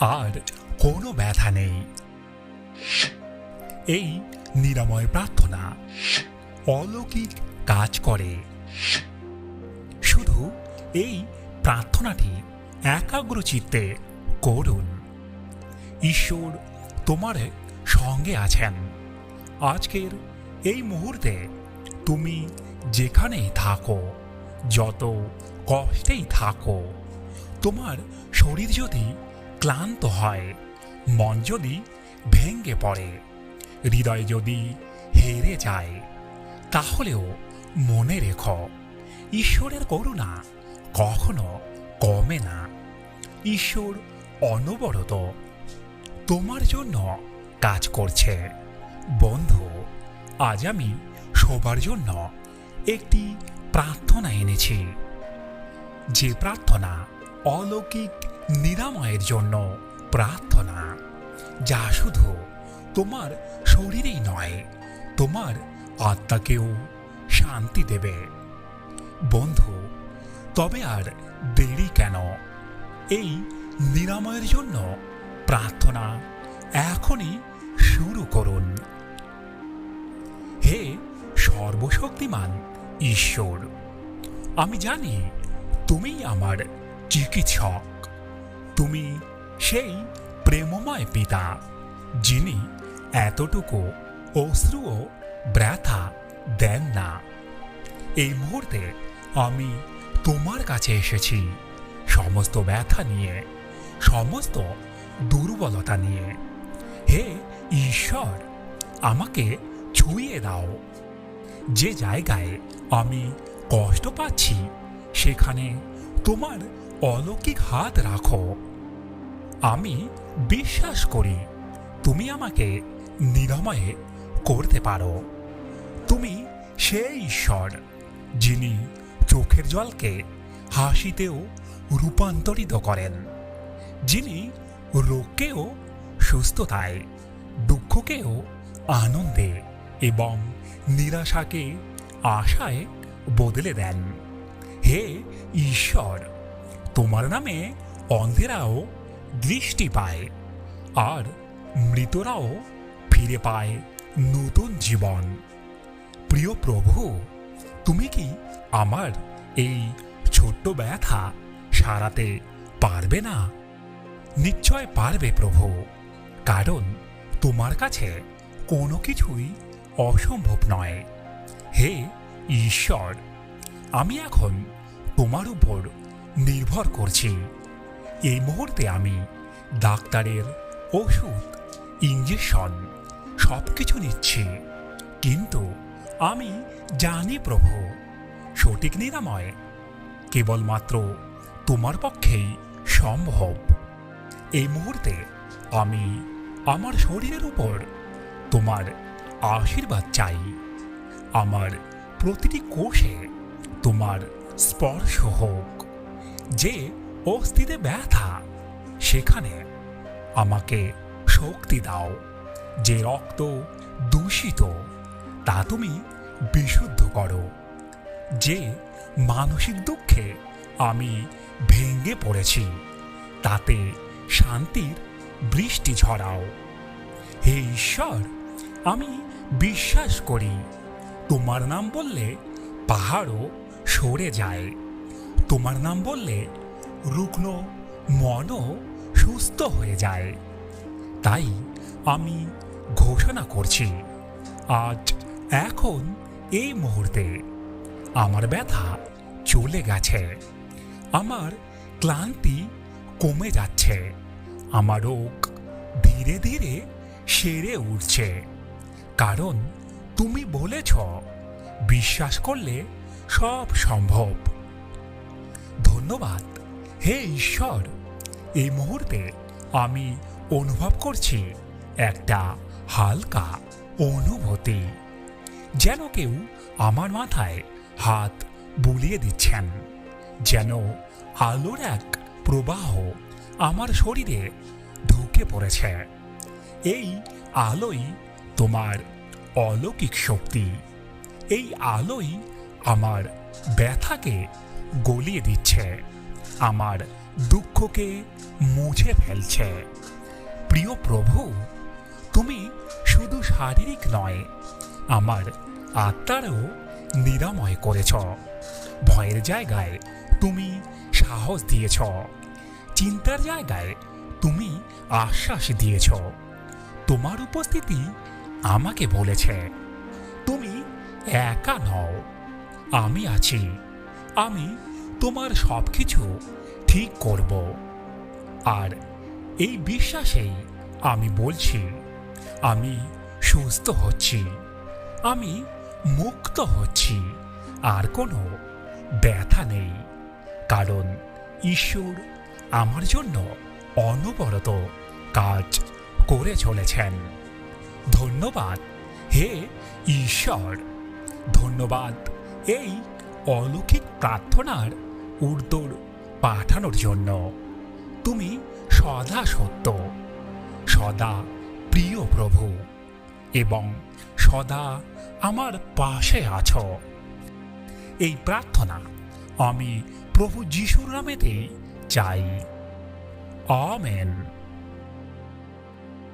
আর কোনো ব্যথা নেই। এই নিরাময় প্রার্থনা অলৌকিক কাজ করে। শুধু এই প্রার্থনাটি একাগ্র চিত্তে করুন। ঈশ্বর তোমার সঙ্গে আছেন। আজকের এই মুহূর্তে তুমি যেখানেই থাকো, যত কষ্টেই থাকো, তোমার শরীর যদি ক্লান্ত হয়, মন যদি ভেঙে পড়ে, হৃদয় যদি হেরে যায়, তাহলেও মনে রেখো, ঈশ্বরের করুণা কখনো কমে না। ঈশ্বর অনবরত তোমার জন্য কাজ করছে। বন্ধু, আজ আমি সবার জন্য একটি প্রার্থনা এনেছি। যে প্রার্থনা অলৌকিক নিরাময়ের জন্য প্রার্থনা, যা শুধু তোমার শরীরেই নয়, তোমার আত্মাকেও শান্তি দেবে। বন্ধু, তবে আর দেরি কেন? এই নিরাময়ের জন্য প্রার্থনা এখনই শুরু করুন। হে সর্বশক্তিমান ঈশ্বর, আমি জানি তুমি আমার চিকিৎসক। তুমি সেই প্রেমময় পিতা, যিনি এতটুকু অশ্রু ও ব্যথা দেন না। এই মুহূর্তে আমি তোমার কাছে এসেছি, সমস্ত ব্যথা নিয়ে, সমস্ত দুর্বলতা নিয়ে। হে ঈশ্বর, আমাকে ছুঁয়ে দাও। যে জায়গায় আমি কষ্ট পাচ্ছি, সেখানে তোমার অলৌকিক হাত রাখো। আমি বিশ্বাস করি তুমি আমাকে নিরাময়ে করতে পারো। তুমি সেই ঈশ্বর যিনি চোখের জলকে হাসিতেও রূপান্তরিত করেন, যিনি রোগকেও, সুস্থতায়, দুঃখকেও আনন্দে এবং নিরাশাকে আশায় বদলে দেন। হে ঈশ্বর, তোমার নামে অন্ধেরাও দৃষ্টি পায় আর মৃতরাও ফিরে পায় নতুন জীবন। প্রিয় প্রভু, তুমি কি আমার এই ছোট্ট ব্যথা সারাতে পারবে না? নিশ্চয় পারবে প্রভু, কারণ তোমার কাছে কোনো কিছুই অসম্ভব নয়। হে ঈশ্বর, আমি এখন তোমার উপর নির্ভর করছি। এই মুহূর্তে আমি ডাক্তারের ওষুধ ইঞ্জেকশন সব কিছু নিচ্ছি। কিন্তু আমি জানি প্রভু, সঠিক নিরাময় কেবলমাত্র তোমার পক্ষেই সম্ভব। এই মুহূর্তে আমি আমার শরীরের উপর তোমার আশীর্বাদ চাই। আমার প্রতিটি কোষে তোমার স্পর্শ হোক, যে অস্থিতে ব্যথা, সেখানে আমাকে শক্তি দাও। যে রক্ত দূষিত, তা তুমি বিশুদ্ধ করো। যে মানসিক দুঃখে আমি ভেঙে পড়েছি, তাতে শান্তির বৃষ্টি ঝরাও। হে ঈশ্বর, আমি বিশ্বাস করি, তোমার নাম বললে পাহাড়ও সরে যায়। তোমার নাম বললে রুগ্ন মনও সুস্থ হয়ে যায়। তাই আমি ঘোষণা করছি, আজ, এখন, এই মুহূর্তে আমার ব্যথা চলে গেছে। আমার ক্লান্তি কমে যাচ্ছে। আমার রোগ ধীরে ধীরে সেরে উঠছে। কারণ তুমি বলেছ, বিশ্বাস করলে সব সম্ভব। ধন্যবাদ। হে ঈশ্বর, এই মুহূর্তে আমি অনুভব করছি একটা হালকা অনুভূতি, যেন কেউ আমার মাথায় হাত বুলিয়ে দিচ্ছেন, যেন আলোর এক প্রবাহ আমার শরীরে ঢুকে পড়েছে। এই আলোই তোমার অলৌকিক শক্তি, এই আলোই আমার ব্যথাকে গলিয়ে দিচ্ছে। আমার দুঃখকে মুছে ফেলছে। প্রিয় প্রভু, তুমি শুধু শারীরিক নয়, আমার আত্মারও নিরাময় করেছ। ভয়ের জায়গায় তুমি সাহস দিয়েছ। চিন্তার জায়গায় তুমি আশ্বাস দিয়েছ। তোমার উপস্থিতি আমাকে বলেছে, তুমি একা নও, আমি আছি, আমি তোমার সব কিছু ঠিক করব। আর এই বিশ্বাসেই আমি বলছি, আমি সুস্থ হচ্ছি, আমি মুক্ত হচ্ছি, আর কোনো ব্যথা নেই। কারণ ঈশ্বর আমার জন্য অনবরত কাজ করে চলেছেন। ধন্যবাদ, হে ঈশ্বর। ধন্যবাদ, এই অলৌকিক প্রার্থনার উত্তর পাঠানোর জন্য। তুমি সদা সত্য, সদা প্রিয় প্রভু, এবং সদা আমার পাশে আছো। এই প্রার্থনা আমি প্রভু যিশুর নামেতেই চাই। আমেন।